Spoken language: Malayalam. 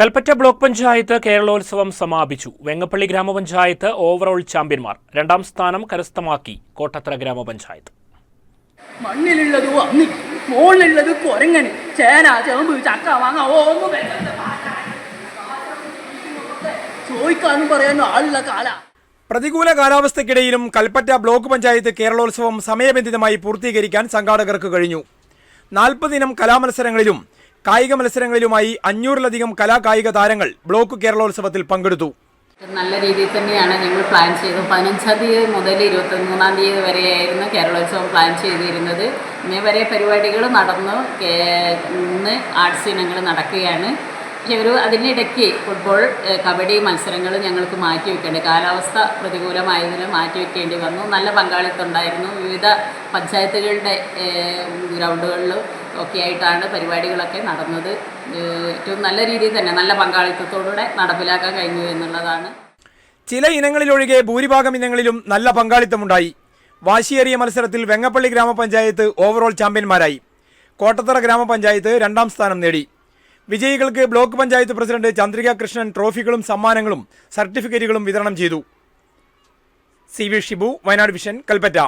കൽപ്പറ്റ ബ്ലോക്ക് പഞ്ചായത്ത് കേരളോത്സവം സമാപിച്ചു. വെങ്ങപ്പള്ളി ഗ്രാമപഞ്ചായത്ത് ഓവറോൾ ചാമ്പ്യന്മാർ. രണ്ടാം സ്ഥാനം കരസ്ഥമാക്കി കോട്ടത്തറ ഗ്രാമപഞ്ചായത്ത്. മണ്ണിലുള്ളത് വന്നി മോളിലുള്ളത് കൊരങ്ങന് ചേന ചേമ്പ് ചക്ക ഒന്നും ചോദിക്കാനും പറയാനും ആളുള്ള കാല. പ്രതികൂല കാലാവസ്ഥയ്ക്കിടയിലും കൽപ്പറ്റ ബ്ലോക്ക് പഞ്ചായത്ത് കേരളോത്സവം സമയബന്ധിതമായി പൂർത്തീകരിക്കാൻ സംഘാടകർക്ക് കഴിഞ്ഞു. നാൽപ്പത് ദിനം കലാമത്സരങ്ങളിലും കായിക മത്സരങ്ങളിലുമായി അഞ്ഞൂറിലധികം കലാകായിക താരങ്ങൾ ബ്ലോക്ക് കേരളോത്സവത്തിൽ പങ്കെടുത്തു. നല്ല രീതിയിൽ തന്നെയാണ് ഞങ്ങൾ പ്ലാൻ ചെയ്തത്. പതിനഞ്ചാം തീയതി മുതൽ ഇരുപത്തി മൂന്നാം തീയതി വരെയായിരുന്നു കേരളോത്സവം പ്ലാൻ ചെയ്തിരുന്നത്. ഇന്നേ വരെ പരിപാടികൾ നടന്നു. ഇന്ന് ആർട്സ് ഇനങ്ങൾ നടക്കുകയാണ്. ഒരു അതിനിടയ്ക്ക് ഫുട്ബോൾ കബഡി മത്സരങ്ങൾ ഞങ്ങൾക്ക് മാറ്റി വെക്കേണ്ടി കാലാവസ്ഥ പ്രതികൂലമായതിന് മാറ്റി വെക്കേണ്ടി വന്നു. നല്ല പങ്കാളിത്തം ഉണ്ടായിരുന്നു. വിവിധ പഞ്ചായത്തുകളുടെ ഗ്രൗണ്ടുകളിലും ഒക്കെ ആയിട്ടാണ് പരിപാടികളൊക്കെ നടന്നത്. ഏറ്റവും നല്ല രീതിയിൽ തന്നെ നല്ല പങ്കാളിത്തത്തോടുകൂടെ നടപ്പിലാക്കാൻ കഴിഞ്ഞു എന്നുള്ളതാണ്. ചില ഇനങ്ങളിലൊഴികെ ഭൂരിഭാഗം ഇനങ്ങളിലും നല്ല പങ്കാളിത്തമുണ്ടായി. വാശിയേറിയ മത്സരത്തിൽ വെങ്ങപ്പള്ളി ഗ്രാമപഞ്ചായത്ത് ഓവറോൾ ചാമ്പ്യന്മാരായി കോട്ടത്തറ ഗ്രാമപഞ്ചായത്ത് രണ്ടാം സ്ഥാനം നേടി. വിജയികൾക്ക് ബ്ലോക്ക് പഞ്ചായത്ത് പ്രസിഡന്റ് ചന്ദ്രിക കൃഷ്ണൻ ട്രോഫികളും സമ്മാനങ്ങളും സർട്ടിഫിക്കറ്റുകളും വിതരണം ചെയ്തു. C V Shibu Wayanad vision Kalpetta.